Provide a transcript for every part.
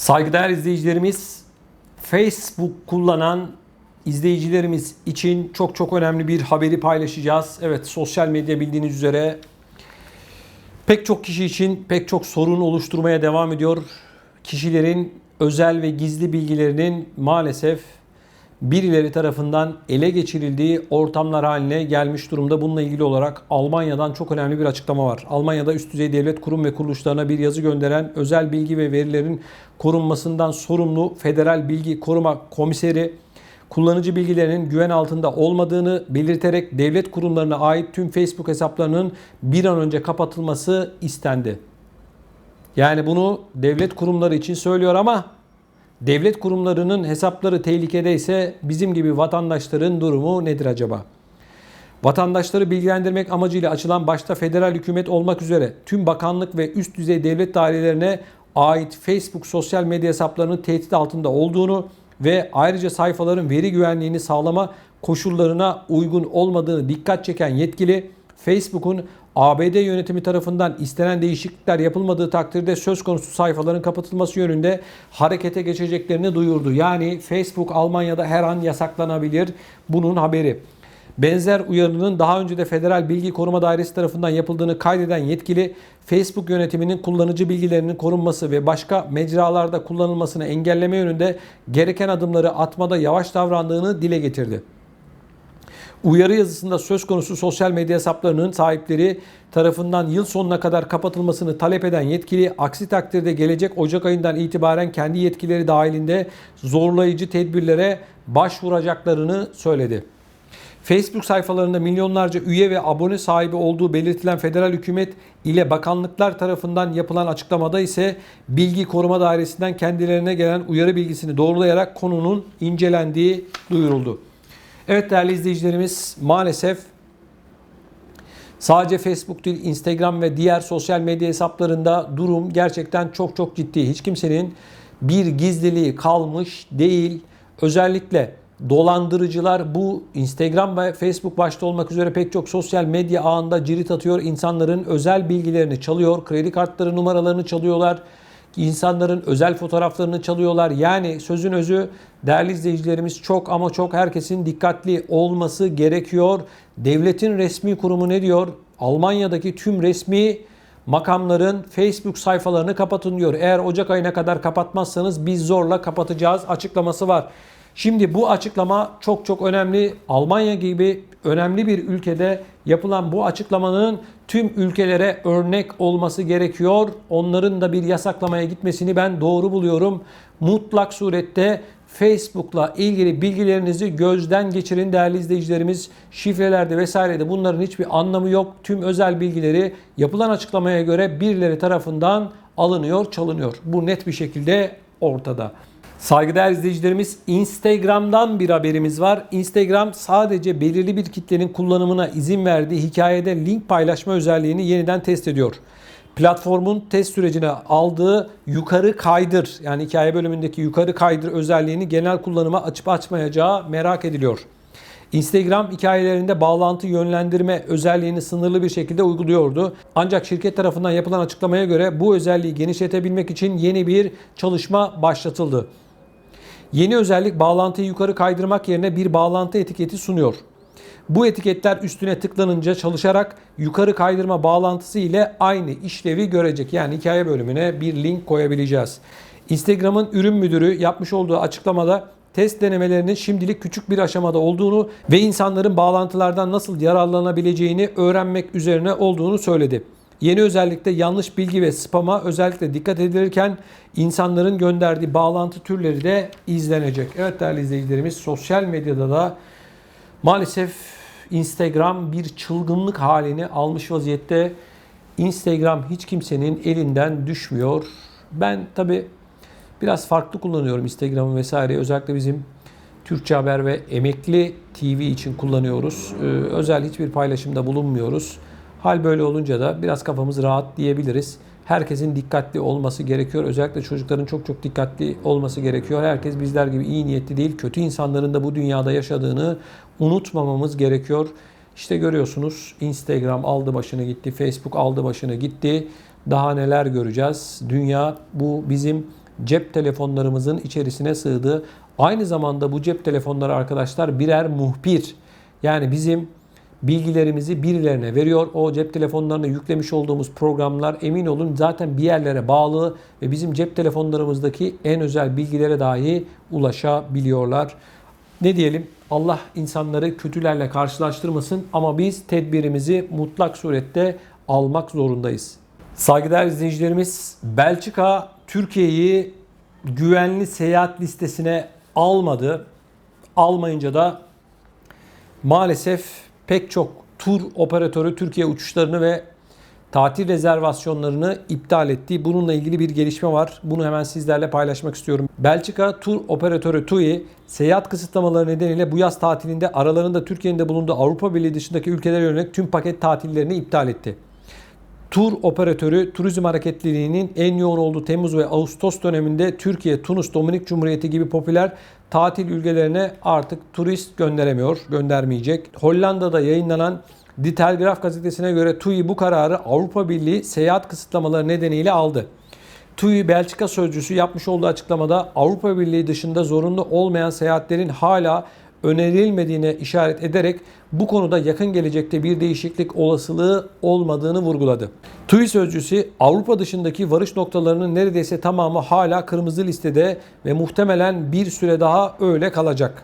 Saygıdeğer izleyicilerimiz, Facebook kullanan izleyicilerimiz için çok çok önemli bir haberi paylaşacağız. Evet, sosyal medya bildiğiniz üzere pek çok kişi için pek çok sorun oluşturmaya devam ediyor. Kişilerin özel ve gizli bilgilerinin maalesef birileri tarafından ele geçirildiği ortamlar haline gelmiş durumda. Bununla ilgili olarak Almanya'dan çok önemli bir açıklama var. Almanya'da üst düzey devlet kurum ve kuruluşlarına bir yazı gönderen özel bilgi ve verilerin korunmasından sorumlu Federal Bilgi Koruma Komiseri kullanıcı bilgilerinin güven altında olmadığını belirterek devlet kurumlarına ait tüm Facebook hesaplarının bir an önce kapatılması istendi. Yani bunu devlet kurumları için söylüyor ama devlet kurumlarının hesapları tehlikedeyse bizim gibi vatandaşların durumu nedir acaba? Vatandaşları bilgilendirmek amacıyla açılan başta federal hükümet olmak üzere tüm bakanlık ve üst düzey devlet dairelerine ait Facebook sosyal medya hesaplarının tehdit altında olduğunu ve ayrıca sayfaların veri güvenliğini sağlama koşullarına uygun olmadığını dikkat çeken yetkili Facebook'un ABD yönetimi tarafından istenen değişiklikler yapılmadığı takdirde söz konusu sayfaların kapatılması yönünde harekete geçeceklerini duyurdu. Yani Facebook Almanya'da her an yasaklanabilir. Bunun haberi. Benzer uyarının daha önce de Federal Bilgi Koruma Dairesi tarafından yapıldığını kaydeden yetkili Facebook yönetiminin kullanıcı bilgilerinin korunması ve başka mecralarda kullanılmasını engelleme yönünde gereken adımları atmada yavaş davrandığını dile getirdi. Uyarı yazısında söz konusu sosyal medya hesaplarının sahipleri tarafından yıl sonuna kadar kapatılmasını talep eden yetkili aksi takdirde gelecek Ocak ayından itibaren kendi yetkileri dahilinde zorlayıcı tedbirlere başvuracaklarını söyledi. Facebook sayfalarında milyonlarca üye ve abone sahibi olduğu belirtilen federal hükümet ile bakanlıklar tarafından yapılan açıklamada ise Bilgi Koruma Dairesi'nden kendilerine gelen uyarı bilgisini doğrulayarak konunun incelendiği duyuruldu. Evet değerli izleyicilerimiz maalesef sadece Facebook değil Instagram ve diğer sosyal medya hesaplarında durum gerçekten çok çok ciddi. Hiç kimsenin bir gizliliği kalmış değil. Özellikle dolandırıcılar bu Instagram ve Facebook başta olmak üzere pek çok sosyal medya ağında cirit atıyor. İnsanların özel bilgilerini çalıyor. Kredi kartları numaralarını çalıyorlar. İnsanların özel fotoğraflarını çalıyorlar. Yani sözün özü değerli izleyicilerimiz çok ama çok herkesin dikkatli olması gerekiyor. Devletin resmi kurumu ne diyor? Almanya'daki tüm resmi makamların Facebook sayfalarını kapatın diyor. Eğer Ocak ayına kadar kapatmazsanız biz zorla kapatacağız açıklaması var. Şimdi bu açıklama çok çok önemli. Almanya gibi önemli bir ülkede yapılan bu açıklamanın tüm ülkelere örnek olması gerekiyor. Onların da bir yasaklamaya gitmesini ben doğru buluyorum. Mutlak surette Facebook'la ilgili bilgilerinizi gözden geçirin değerli izleyicilerimiz. Şifrelerde vesairede bunların hiçbir anlamı yok. Tüm özel bilgileri yapılan açıklamaya göre birileri tarafından alınıyor, çalınıyor. Bu net bir şekilde ortada. Saygıdeğer izleyicilerimiz Instagram'dan bir haberimiz var. Instagram sadece belirli bir kitlenin kullanımına izin verdiği hikayede link paylaşma özelliğini yeniden test ediyor. Platformun test sürecine aldığı yukarı kaydır yani hikaye bölümündeki yukarı kaydır özelliğini genel kullanıma açıp açmayacağı merak ediliyor. Instagram hikayelerinde bağlantı yönlendirme özelliğini sınırlı bir şekilde uyguluyordu. Ancak şirket tarafından yapılan açıklamaya göre bu özelliği genişletebilmek için yeni bir çalışma başlatıldı. Yeni özellik bağlantıyı yukarı kaydırmak yerine bir bağlantı etiketi sunuyor. Bu etiketler üstüne tıklanınca çalışarak yukarı kaydırma bağlantısı ile aynı işlevi görecek. Yani hikaye bölümüne bir link koyabileceğiz. Instagram'ın ürün müdürü yapmış olduğu açıklamada test denemelerinin şimdilik küçük bir aşamada olduğunu ve insanların bağlantılardan nasıl yararlanabileceğini öğrenmek üzerine olduğunu söyledi. Yeni özellikle yanlış bilgi ve spama özellikle dikkat edilirken insanların gönderdiği bağlantı türleri de izlenecek. Evet değerli izleyicilerimiz sosyal medyada da maalesef Instagram bir çılgınlık halini almış vaziyette. Instagram hiç kimsenin elinden düşmüyor. Ben tabi biraz farklı kullanıyorum Instagram'ı vesaire. Özellikle bizim Türkçe Haber ve Emekli TV için kullanıyoruz. Ee, özel hiçbir paylaşımda bulunmuyoruz. Hal böyle olunca da biraz kafamız rahat diyebiliriz. Herkesin dikkatli olması gerekiyor. Özellikle çocukların çok çok dikkatli olması gerekiyor. Herkes bizler gibi iyi niyetli değil. Kötü insanların da bu dünyada yaşadığını unutmamamız gerekiyor. İşte görüyorsunuz Instagram aldı başını gitti, Facebook aldı başını gitti. Daha neler göreceğiz? Dünya bu bizim cep telefonlarımızın içerisine sığdı. Aynı zamanda bu cep telefonları arkadaşlar birer muhbir. Yani bizim bilgilerimizi birilerine veriyor. O cep telefonlarına yüklemiş olduğumuz programlar emin olun zaten bir yerlere bağlı ve bizim cep telefonlarımızdaki en özel bilgilere dahi ulaşabiliyorlar. Ne diyelim? Allah insanları kötülerle karşılaştırmasın ama biz tedbirimizi mutlak surette almak zorundayız. Saygıdeğer izleyicilerimiz, Belçika Türkiye'yi güvenli seyahat listesine almadı. Almayınca da maalesef pek çok tur operatörü Türkiye uçuşlarını ve tatil rezervasyonlarını iptal etti. Bununla ilgili bir gelişme var. Bunu hemen sizlerle paylaşmak istiyorum. Belçika tur operatörü TUI seyahat kısıtlamaları nedeniyle bu yaz tatilinde aralarında Türkiye'nin de bulunduğu Avrupa Birliği dışındaki ülkelere yönelik tüm paket tatillerini iptal etti. Tur operatörü turizm hareketliliğinin en yoğun olduğu Temmuz ve Ağustos döneminde Türkiye, Tunus, Dominik Cumhuriyeti gibi popüler tatil ülkelerine artık turist gönderemiyor, göndermeyecek. Hollanda'da yayınlanan Die Telegraph gazetesine göre TUI bu kararı Avrupa Birliği seyahat kısıtlamaları nedeniyle aldı. TUI Belçika sözcüsü yapmış olduğu açıklamada Avrupa Birliği dışında zorunlu olmayan seyahatlerin hala önerilmediğine işaret ederek bu konuda yakın gelecekte bir değişiklik olasılığı olmadığını vurguladı. TUI sözcüsü Avrupa dışındaki varış noktalarının neredeyse tamamı hala kırmızı listede ve muhtemelen bir süre daha öyle kalacak.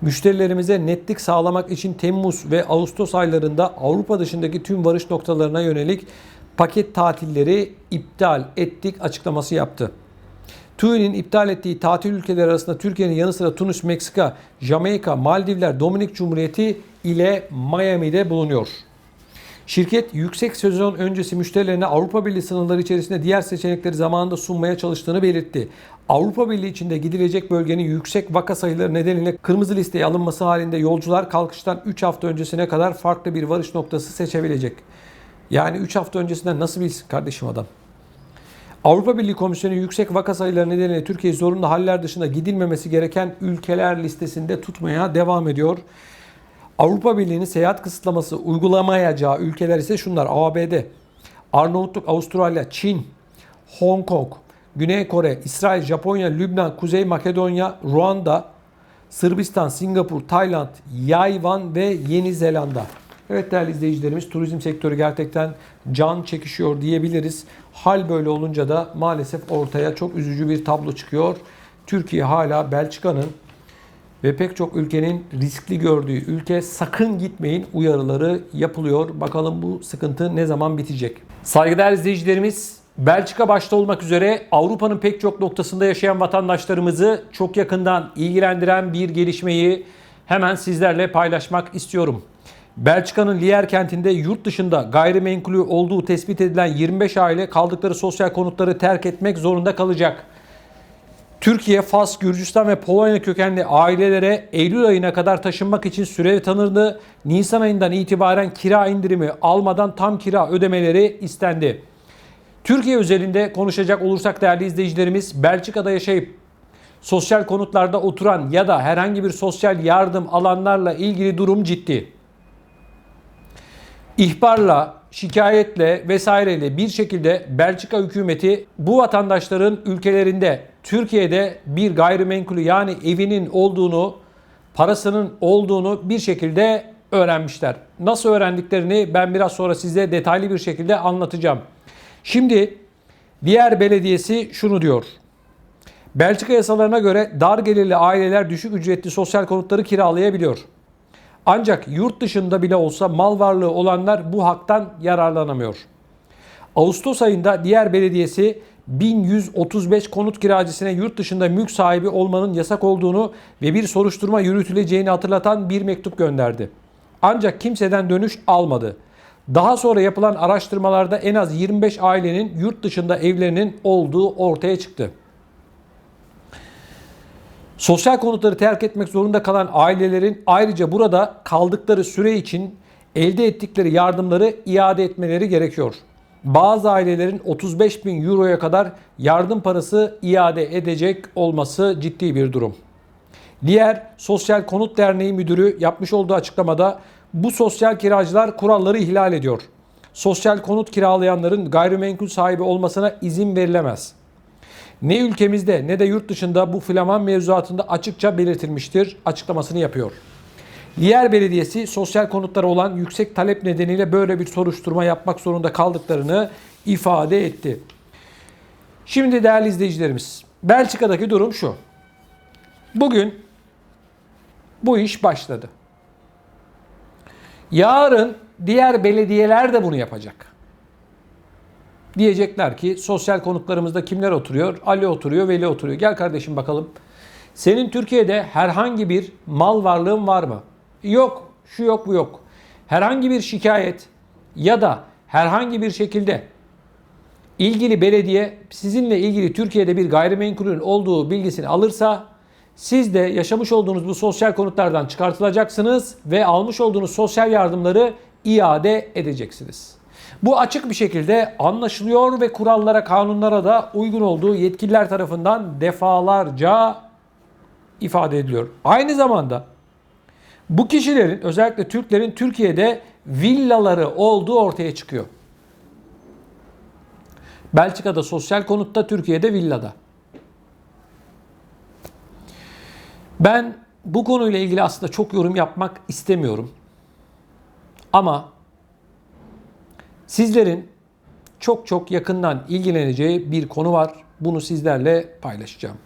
Müşterilerimize netlik sağlamak için Temmuz ve Ağustos aylarında Avrupa dışındaki tüm varış noktalarına yönelik paket tatilleri iptal ettik açıklaması yaptı. TUI'nin iptal ettiği tatil ülkeleri arasında Türkiye'nin yanı sıra Tunus, Meksika, Jamaika, Maldivler, Dominik Cumhuriyeti ile Miami'de bulunuyor. Şirket yüksek sezon öncesi müşterilerine Avrupa Birliği sınırları içerisinde diğer seçenekleri zamanında sunmaya çalıştığını belirtti. Avrupa Birliği içinde gidilecek bölgenin yüksek vaka sayıları nedeniyle kırmızı listeye alınması halinde yolcular kalkıştan 3 hafta öncesine kadar farklı bir varış noktası seçebilecek. Yani 3 hafta öncesinden nasıl bilsin kardeşim adam? Avrupa Birliği Komisyonu yüksek vaka sayıları nedeniyle Türkiye zorunlu haller dışında gidilmemesi gereken ülkeler listesinde tutmaya devam ediyor. Avrupa Birliği'nin seyahat kısıtlaması uygulamayacağı ülkeler ise şunlar. ABD, Arnavutluk, Avustralya, Çin, Hong Kong, Güney Kore, İsrail, Japonya, Lübnan, Kuzey Makedonya, Ruanda, Sırbistan, Singapur, Tayland, Yayvan ve Yeni Zelanda. Evet değerli izleyicilerimiz turizm sektörü gerçekten can çekişiyor diyebiliriz. Hal böyle olunca da maalesef ortaya çok üzücü bir tablo çıkıyor. Türkiye hala Belçika'nın ve pek çok ülkenin riskli gördüğü ülke sakın gitmeyin uyarıları yapılıyor. Bakalım bu sıkıntı ne zaman bitecek? Saygıdeğer izleyicilerimiz Belçika başta olmak üzere Avrupa'nın pek çok noktasında yaşayan vatandaşlarımızı çok yakından ilgilendiren bir gelişmeyi hemen sizlerle paylaşmak istiyorum. Belçika'nın Lier kentinde yurt dışında gayrimenkulü olduğu tespit edilen 25 aile kaldıkları sosyal konutları terk etmek zorunda kalacak. Türkiye, Fas, Gürcistan ve Polonya kökenli ailelere Eylül ayına kadar taşınmak için süre tanırdı. Nisan ayından itibaren kira indirimi almadan tam kira ödemeleri istendi. Türkiye özelinde konuşacak olursak değerli izleyicilerimiz Belçika'da yaşayıp sosyal konutlarda oturan ya da herhangi bir sosyal yardım alanlarla ilgili durum ciddi. İhbarla, şikayetle vesaireyle bir şekilde Belçika hükümeti bu vatandaşların ülkelerinde Türkiye'de bir gayrimenkulü yani evinin olduğunu, parasının olduğunu bir şekilde öğrenmişler. Nasıl öğrendiklerini ben biraz sonra size detaylı bir şekilde anlatacağım. Şimdi diğer belediyesi şunu diyor. Belçika yasalarına göre dar gelirli aileler düşük ücretli sosyal konutları kiralayabiliyor. Ancak yurt dışında bile olsa mal varlığı olanlar bu haktan yararlanamıyor. Ağustos ayında diğer belediyesi 1135 konut kiracısına yurt dışında mülk sahibi olmanın yasak olduğunu ve bir soruşturma yürütüleceğini hatırlatan bir mektup gönderdi. Ancak kimseden dönüş almadı. Daha sonra yapılan araştırmalarda en az 25 ailenin yurt dışında evlerinin olduğu ortaya çıktı. Sosyal konutları terk etmek zorunda kalan ailelerin ayrıca burada kaldıkları süre için elde ettikleri yardımları iade etmeleri gerekiyor. Bazı ailelerin 35 bin euroya kadar yardım parası iade edecek olması ciddi bir durum. Diğer Sosyal Konut Derneği Müdürü yapmış olduğu açıklamada bu sosyal kiracılar kuralları ihlal ediyor. Sosyal konut kiralayanların gayrimenkul sahibi olmasına izin verilemez. Ne ülkemizde ne de yurt dışında bu flaman mevzuatında açıkça belirtilmiştir açıklamasını yapıyor. Yer Belediyesi sosyal konutlara olan yüksek talep nedeniyle böyle bir soruşturma yapmak zorunda kaldıklarını ifade etti. Şimdi değerli izleyicilerimiz, Belçika'daki durum şu. Bugün bu iş başladı. Yarın diğer belediyeler de bunu yapacak. Diyecekler ki sosyal konutlarımızda kimler oturuyor? Ali oturuyor, Veli oturuyor. Gel kardeşim bakalım. Senin Türkiye'de herhangi bir mal varlığın var mı? Yok, şu yok, bu yok. Herhangi bir şikayet ya da herhangi bir şekilde ilgili belediye sizinle ilgili Türkiye'de bir gayrimenkulün olduğu bilgisini alırsa siz de yaşamış olduğunuz bu sosyal konutlardan çıkartılacaksınız ve almış olduğunuz sosyal yardımları iade edeceksiniz. Bu açık bir şekilde anlaşılıyor ve kurallara, kanunlara da uygun olduğu yetkililer tarafından defalarca ifade ediliyor. Aynı zamanda bu kişilerin özellikle Türklerin Türkiye'de villaları olduğu ortaya çıkıyor. Belçika'da sosyal konutta, Türkiye'de villada. Ben bu konuyla ilgili aslında çok yorum yapmak istemiyorum. Ama sizlerin çok çok yakından ilgileneceği bir konu var. Bunu sizlerle paylaşacağım.